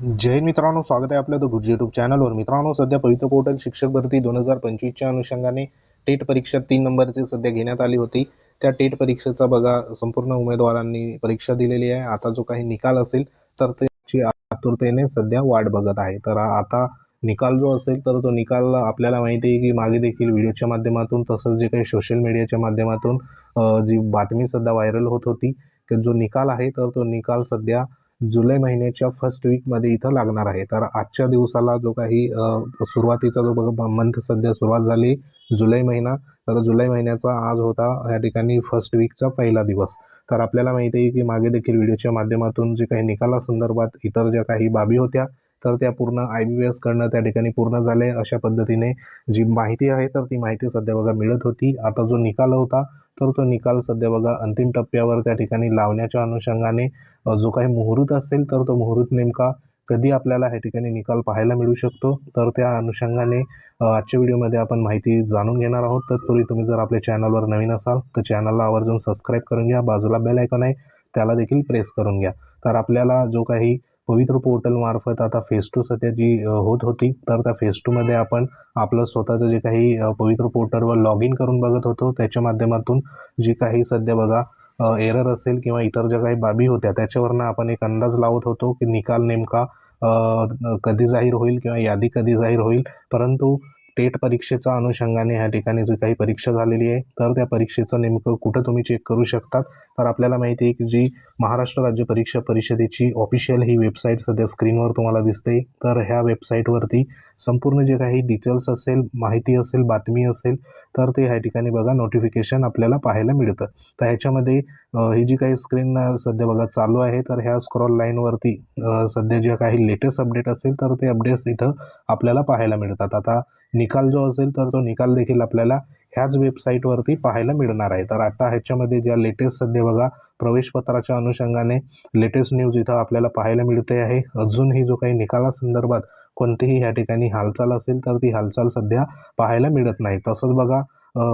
जय मित्रांनो स्वागत आहे आपल्या द गुरुजी युट्यूब चॅनलवर मित्रांनो सध्या पवित्र पोर्टल शिक्षक भरती दोन हजार पंचवीसच्या अनुषंगाने टेट परीक्षा तीन नंबरची सध्या घेण्यात आली होती. त्या टेट परीक्षेचा बघा संपूर्ण उमेदवारांनी परीक्षा दिलेली आहे. आता जो काही निकाल असेल तर त्याची आतुरतेने सध्या वाट बघत आहे. तर आता निकाल जो असेल तर तो निकाल आपल्याला माहिती आहे की मागे देखील व्हिडिओच्या माध्यमातून तसंच जे काही सोशल मीडियाच्या माध्यमातून जी बातमी सध्या व्हायरल होत होती की जो निकाल आहे तर तो निकाल सध्या जुलै महिन्याच्या फर्स्ट वीकमध्ये इथं लागणार आहे. तर आजच्या दिवसाला जो काही सुरुवातीचा जो बघा मंथ सध्या सुरुवात झाली जुलै महिना. तर जुलै महिन्याचा आज होता या ठिकाणी फर्स्ट वीकचा पहिला दिवस. तर आपल्याला माहिती आहे की मागे देखील व्हिडिओच्या माध्यमातून जे काही निकालासंदर्भात इतर ज्या काही बाबी होत्या तर त्या पूर्ण आय बी एस कडनं त्या ठिकाणी पूर्ण झाले अशा पद्धतीने जी माहिती आहे तर ती माहिती सध्या बघा मिळत होती. आता जो निकाल होता तर तो निकाल सध्या बघा अंतिम टप्प्यावर त्या ठिकाणी लावण्याच्या अनुषंगाने जो काही मुहूर्त असेल तर तो मुहूर्त नेमका कधी आपल्याला ह्या ठिकाणी निकाल पाहायला मिळू शकतो? तर त्या अनुषंगाने आजच्या व्हिडिओमध्ये आपण माहिती जाणून घेणार आहोत. तत्पूर्वी तुम्ही जर आपल्या चॅनलवर नवीन असाल तर चॅनलला आवर्जून सबस्क्राईब करून घ्या. बाजूला बेल आयकॉन आहे त्याला देखील प्रेस करून घ्या. तर आपल्याला जो काही पवित्र पोर्टलमार्फत आता फेस टू सध्या जी होत होती तर त्या फेस टूमध्ये आपण आपलं स्वतःचं जे काही पवित्र पोर्टलवर लॉग इन करून बघत होतो. त्याच्या माध्यमातून जी काही सध्या बघा एरर असेल किंवा इतर ज्या काही बाबी होत्या त्याच्यावरनं आपण एक अंदाज लावत होतो की निकाल नेमका कधी जाहीर होईल किंवा यादी कधी जाहीर होईल. परंतु टेट परीक्षेच्या अनुषंगाने ह्या ठिकाणी जी काही परीक्षा झालेली आहे तर त्या परीक्षेचं नेमकं कुठं तुम्ही चेक करू शकतात? तर आपल्याला माहिती आहे की जी महाराष्ट्र राज्य परीक्षा परिषदेची ऑफिशियल ही वेबसाईट सध्या स्क्रीनवर तुम्हाला दिसते. तर ह्या वेबसाईटवरती संपूर्ण जे काही डिटेल्स असेल माहिती असेल बातमी असेल तर ते ह्या ठिकाणी बघा नोटिफिकेशन आपल्याला पाहायला मिळतं. तर ह्याच्यामध्ये ही जी काही स्क्रीन सध्या बघा चालू आहे तर ह्या स्क्रॉल लाईनवरती सध्या ज्या काही लेटेस्ट अपडेट असेल तर ते अपडेट्स इथं आपल्याला पाहायला मिळतात. आता निकाल जो असेल तर तो निकाल देखील आपल्याला ह्याच वेबसाईटवरती पाहायला मिळणार आहे. तर आता ह्याच्यामध्ये ज्या लेटेस्ट सध्या बघा प्रवेशपत्राच्या अनुषंगाने लेटेस्ट न्यूज इथं आपल्याला पाहायला मिळते आहे. अजूनही जो काही निकालासंदर्भात कोणतीही ह्या ठिकाणी हालचाल असेल तर ती हालचाल सध्या पाहायला मिळत नाही. तसंच बघा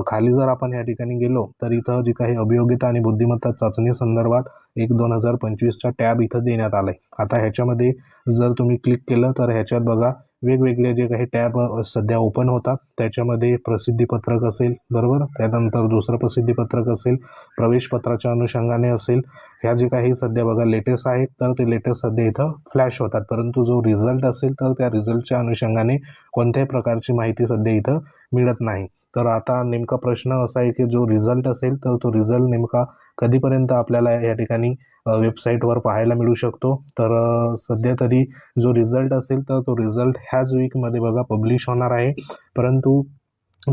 खाली जर आपण या ठिकाणी गेलो तर इथं जी काही अभियोगिता आणि बुद्धिमत्ता चाचणी संदर्भात एक दोन हजार पंचवीसचा टॅब इथं देण्यात आला आहे आता ह्याच्यामध्ये जर तुम्ही क्लिक केलं तर ह्याच्यात बघा वेगवेगळे जे काही टॅब सध्या ओपन होतात त्याच्यामध्ये प्रसिद्धीपत्रक असेल बरोबर? त्यानंतर दुसरं प्रसिद्धीपत्रक असेल प्रवेशपत्राच्या अनुषंगाने असेल. ह्या जे काही सध्या बघा लेटेस्ट आहेत तर ते लेटेस्ट सध्या इथं फ्लॅश होतात. परंतु जो रिझल्ट असेल तर त्या रिझल्टच्या अनुषंगाने कोणत्याही प्रकारची माहिती सध्या इथं मिळत नाही. तर आता नेमका प्रश्न असा आहे की जो रिझल्ट असेल तर तो रिझल्ट नेमका कधीपर्यंत आपल्याला या ठिकाणी वेबसाईटवर पाहायला मिळू शकतो. तर सध्या तरी जो रिझल्ट असेल तर तो रिझल्ट ह्याच वीकमध्ये बघा पब्लिश होणार आहे. परंतु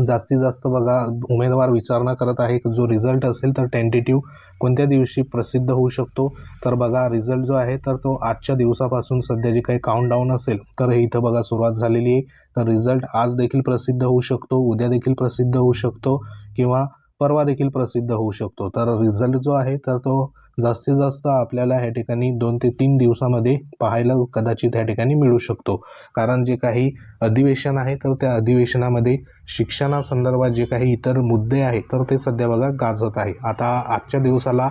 जास्तीत जास्त बघा उमेदवार विचारणा करत आहे. जो रिझल्ट असेल तर टेंटेटिव्ह कोणत्या दिवशी प्रसिद्ध होऊ शकतो? तर बघा रिझल्ट जो आहे तर तो आजच्या दिवसापासून सध्या जे काही काउंटडाऊन असेल तर हे इथं बघा सुरुवात झालेली आहे. तर रिझल्ट आज देखील प्रसिद्ध होऊ शकतो उद्या देखील प्रसिद्ध होऊ शकतो किंवा परवा देखील प्रसिद्ध होऊ शकतो. तर रिझल्ट जो आहे तर तो जास्तीत जास्त आपल्याला ह्या ठिकाणी दोन ते तीन दिवसामध्ये पाहायला कदाचित ह्या ठिकाणी मिळू शकतो. कारण जे काही अधिवेशन आहे तर त्या अधिवेशनामध्ये शिक्षणासंदर्भात जे काही इतर मुद्दे आहेत तर ते सध्या बघा गाजत आहे. आता आजच्या दिवसाला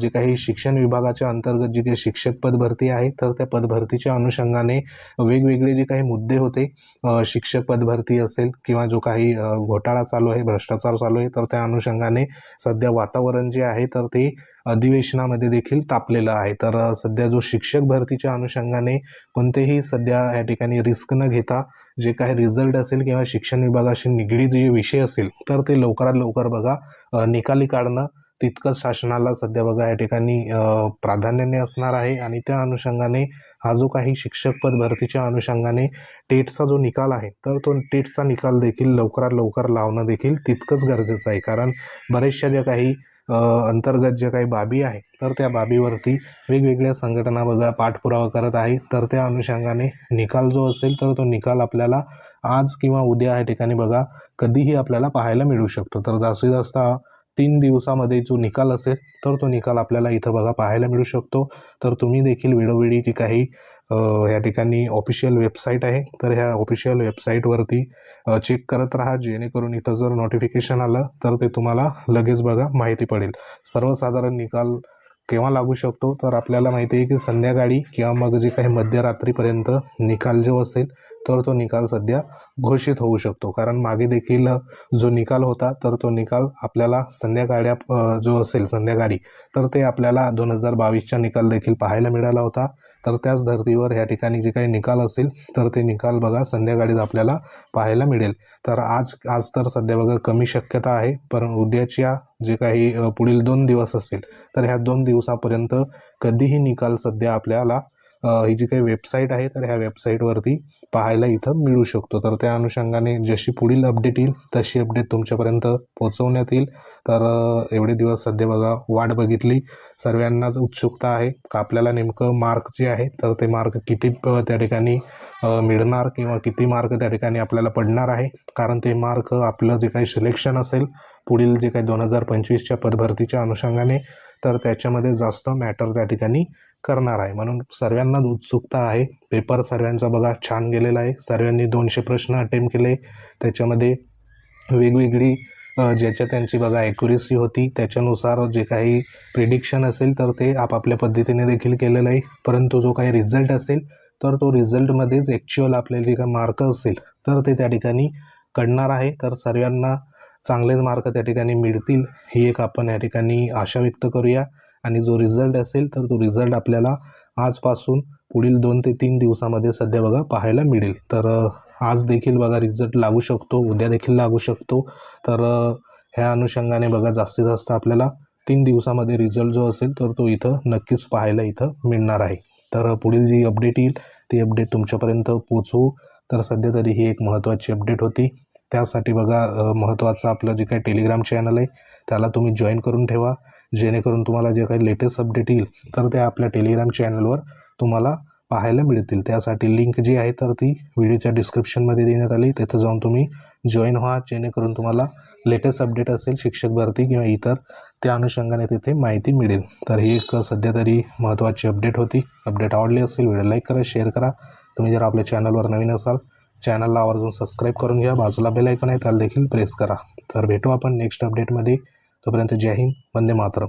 जे काही शिक्षण विभागाच्या अंतर्गत जी काही शिक्षक पदभरती आहे तर त्या पदभरतीच्या अनुषंगाने वेगवेगळे जे काही मुद्दे होते शिक्षक पदभरती असेल किंवा जो काही घोटाळा चालू आहे भ्रष्टाचार चालू आहे तर त्या अनुषंगाने सध्या वातावरण जे आहे तर ते अधिवेशनामध्ये देखील तापलेलं आहे. तर सध्या जो शिक्षक भरतीच्या अनुषंगाने कोणतेही सध्या या ठिकाणी रिस्क न घेता जे काही रिझल्ट असेल किंवा शिक्षण विभागाशी निगडीत जे विषय असेल तर ते लवकरात लवकर बघा. निकाली काढणं तितकंच शासनाला सध्या बघा या ठिकाणी प्राधान्याने असणार आहे. आणि त्या अनुषंगाने हा जो काही शिक्षक पद भरतीच्या अनुषंगाने टेटचा जो निकाल आहे तर तो टेटचा निकाल देखील लवकरात लवकर लावणं देखील तितकंच गरजेचं आहे. कारण बऱ्याचशा ज्या काही अंतर्गत ज्या काही बाबी आहे तर त्या बाबीवरती वेगवेगळ्या संघटना बघा पाठपुरावा करत आहे. तर त्या अनुषंगाने निकाल जो असेल तर तो निकाल आपल्याला आज किंवा उद्या या ठिकाणी बघा कधीही आपल्याला पाहायला मिळू शकतो. तर जास्तीत जास्त तीन दिवसामध्ये जो निकाल असेल तर तो निकाल आपल्याला इथं बघा पाहायला मिळू शकतो. तर तुम्ही देखील वेळोवेळी जी काही ह्या ठिकाणी ऑफिशियल वेबसाईट आहे तर ह्या ऑफिशियल वेबसाईटवरती चेक करत राहा. जेणेकरून इथं जर नोटिफिकेशन आलं तर ते तुम्हाला लगेच बघा माहिती पडेल. सर्वसाधारण निकाल केव्हा लागू शकतो? तर आपल्याला माहिती आहे की संध्याकाळी किंवा मग जे काही मध्यरात्रीपर्यंत निकाल जो असेल तर तो निकाल सध्या घोषित होऊ शकतो. कारण मागे देखील जो निकाल होता तर तो निकाल आपल्याला संध्याकाळी जो असेल संध्याकाळी तर ते आपल्याला दोन हजार बावीसचा निकाल देखील पाहायला मिळाला होता. तर त्याच धर्तीवर ह्या ठिकाणी जे काही निकाल असेल तर ते निकाल बघा संध्याकाळीच आपल्याला पाहायला मिळेल. तर आज आज तर सध्या बघा कमी शक्यता आहे पण उद्याच्या जे काही पुढील दोन दिवस असेल तर ह्या दोन दिवसापर्यंत कधीही निकाल सध्या आपल्याला ही जी काही वेबसाईट आहे तर ह्या वेबसाईटवरती पाहायला इथं मिळू शकतो. तर त्या अनुषंगाने जशी पुढील अपडेट येईल तशी अपडेट तुमच्यापर्यंत पोहोचवण्यात येईल. तर एवढे दिवस सध्या बघा वाट बघितली. सर्वांनाच उत्सुकता आहे. का आपल्याला नेमकं मार्क जे आहे तर ते मार्क किती त्या ठिकाणी मिळणार किंवा किती मार्क त्या ठिकाणी आपल्याला पडणार आहे. कारण ते मार्क आपलं जे काही सिलेक्शन असेल पुढील जे काही दोन हजार पंचवीसच्या पदभरतीच्या अनुषंगाने तर त्याच्यामध्ये जास्त मॅटर त्या ठिकाणी करणार आहे. म्हणून सर्वांनाच उत्सुकता आहे. पेपर सर्वांचा बघा छान गेलेला आहे. सर्वांनी दोनशे प्रश्न अटेम्प्ट केले. त्याच्यामध्ये वेगवेगळी ज्याच्या त्यांची बघा ॲक्युरेसी होती त्याच्यानुसार जे काही प्रिडिक्शन असेल तर ते आपापल्या पद्धतीने देखील केलेलं आहे. परंतु जो काही रिझल्ट असेल तर तो रिझल्टमध्येच ॲक्च्युअल आपल्याला जे काही मार्क असेल तर ते त्या ठिकाणी कळणार आहे. तर सर्वांना चांगलेच मार्क त्या ठिकाणी मिळतील ही एक आपण या ठिकाणी आशा व्यक्त करूया. आणि जो रिझल्ट असेल तर तो रिझल्ट आपल्याला आजपासून पुढील दोन ते तीन दिवसामध्ये सध्या बघा पाहायला मिळेल. तर आज देखील बघा रिझल्ट लागू शकतो उद्या देखील लागू शकतो. तर ह्या अनुषंगाने बघा जास्तीत जास्त आपल्याला तीन दिवसामध्ये रिझल्ट जो असेल तर तो इथं नक्कीच पाहायला इथं मिळणार आहे. तर पुढील जी अपडेट येईल ती अपडेट तुमच्यापर्यंत पोचवू तर सध्या तरी ही एक महत्त्वाची अपडेट होती. त्यासाठी बघा महत्त्वाचं आपलं जे काही टेलिग्राम चॅनल आहे त्याला तुम्ही जॉईन करून ठेवा. जेणेकरून तुम्हाला जे काही लेटेस्ट अपडेट येईल तर ते आपल्या टेलिग्राम चॅनलवर तुम्हाला पाहायला मिळतील. त्यासाठी लिंक जी आहे तर ती व्हिडिओच्या डिस्क्रिप्शनमध्ये देण्यात आली. तिथं जाऊन तुम्ही जॉईन व्हा जेणेकरून तुम्हाला लेटेस्ट अपडेट असेल शिक्षक भरती किंवा इतर त्या अनुषंगाने तिथे माहिती मिळेल. तर ही एक सध्या तरी महत्त्वाची अपडेट होती. अपडेट आवडली असेल व्हिडिओ लाईक करा शेअर करा. तुम्ही जर आपल्या चॅनलवर नवीन असाल चॅनलला आवर्जून सबस्क्राईब करून घ्या. बाजूला बेल ऐकून आहे त्याला देखील प्रेस करा. तर भेटू आपण नेक्स्ट अपडेटमध्ये तोपर्यंत जय हिंद वंदे मातरम.